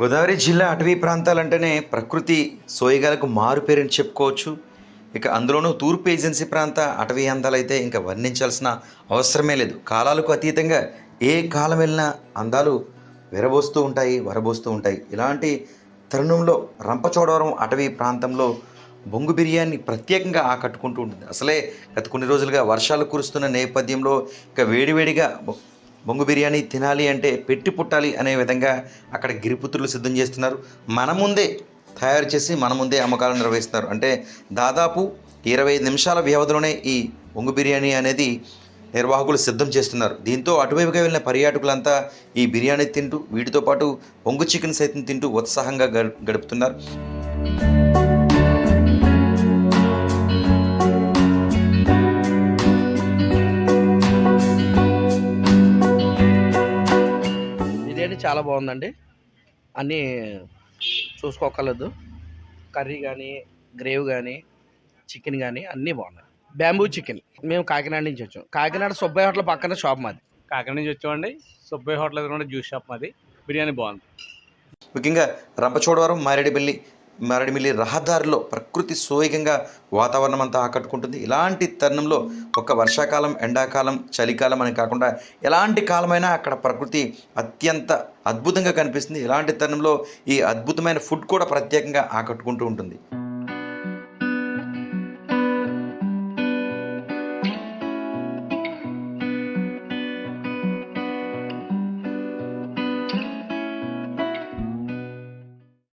గోదావరి జిల్లా అటవీ ప్రాంతాలంటేనే ప్రకృతి సోయగాలకు మారుపేరని చెప్పుకోవచ్చు. ఇక అందులోనూ తూర్పు ఏజెన్సీ ప్రాంత అటవీ అందాలైతే ఇంకా వర్ణించాల్సిన అవసరమే లేదు. కాలాలకు అతీతంగా ఏ కాలం వెళ్ళినా అందాలు విరబోస్తూ ఉంటాయి వరబోస్తూ ఉంటాయి. ఇలాంటి తరుణంలో రంపచోడవరం అటవీ ప్రాంతంలో బొంగు బిర్యానీ ప్రత్యేకంగా ఆకట్టుకుంటూ ఉంటుంది. అసలే గత కొన్ని రోజులుగా వర్షాలు కురుస్తున్న నేపథ్యంలో ఇక వేడివేడిగా బొంగు బిర్యానీ తినాలి అంటే పెట్టి పుట్టాలి అనే విధంగా అక్కడ గిరిపుత్రులు సిద్ధం చేస్తున్నారు. మన ముందే తయారు చేసి మన ముందే అమ్మకాలు నిర్వహిస్తున్నారు. అంటే దాదాపు ఇరవై ఐదు నిమిషాల వ్యవధిలోనే ఈ బొంగు బిర్యానీ అనేది నిర్వాహకులు సిద్ధం చేస్తున్నారు. దీంతో అటువైపుగా వెళ్ళిన పర్యాటకులంతా ఈ బిర్యానీ తింటూ వీటితో పాటు బొంగు చికెన్ సైతం తింటూ ఉత్సాహంగా గడు- గడుపుతున్నారు. చాలా బాగుందండి. అన్నీ చూసుకోకర్లేదు కర్రీ కానీ గ్రేవ్ కానీ చికెన్ కానీ అన్నీ బాగున్నాయి. Bamboo chicken. మేము కాకినాడ నుంచి వచ్చాం. కాకినాడ సుబ్బయ్య హోటల్ పక్కన షాప్ మాది. కాకినాడ నుంచి వచ్చామండి. సుబ్బయ్య హోటల్ దగ్గర జ్యూస్ షాప్ మాది. బిర్యానీ బాగుంది. ముఖ్యంగా రంపచోడవరం మారేడుమిల్లి మరడిమిల్లి రహదారిలో ప్రకృతి సోయగంగా వాతావరణం అంతా ఆకట్టుకుంటుంది. ఇలాంటి తరుణంలో ఒక వర్షాకాలం ఎండాకాలం చలికాలం అని కాకుండా ఎలాంటి కాలమైనా అక్కడ ప్రకృతి అత్యంత అద్భుతంగా కనిపిస్తుంది. ఇలాంటి తరుణంలో ఈ అద్భుతమైన ఫుడ్ కూడా ప్రత్యేకంగా ఆకట్టుకుంటూ ఉంటుంది.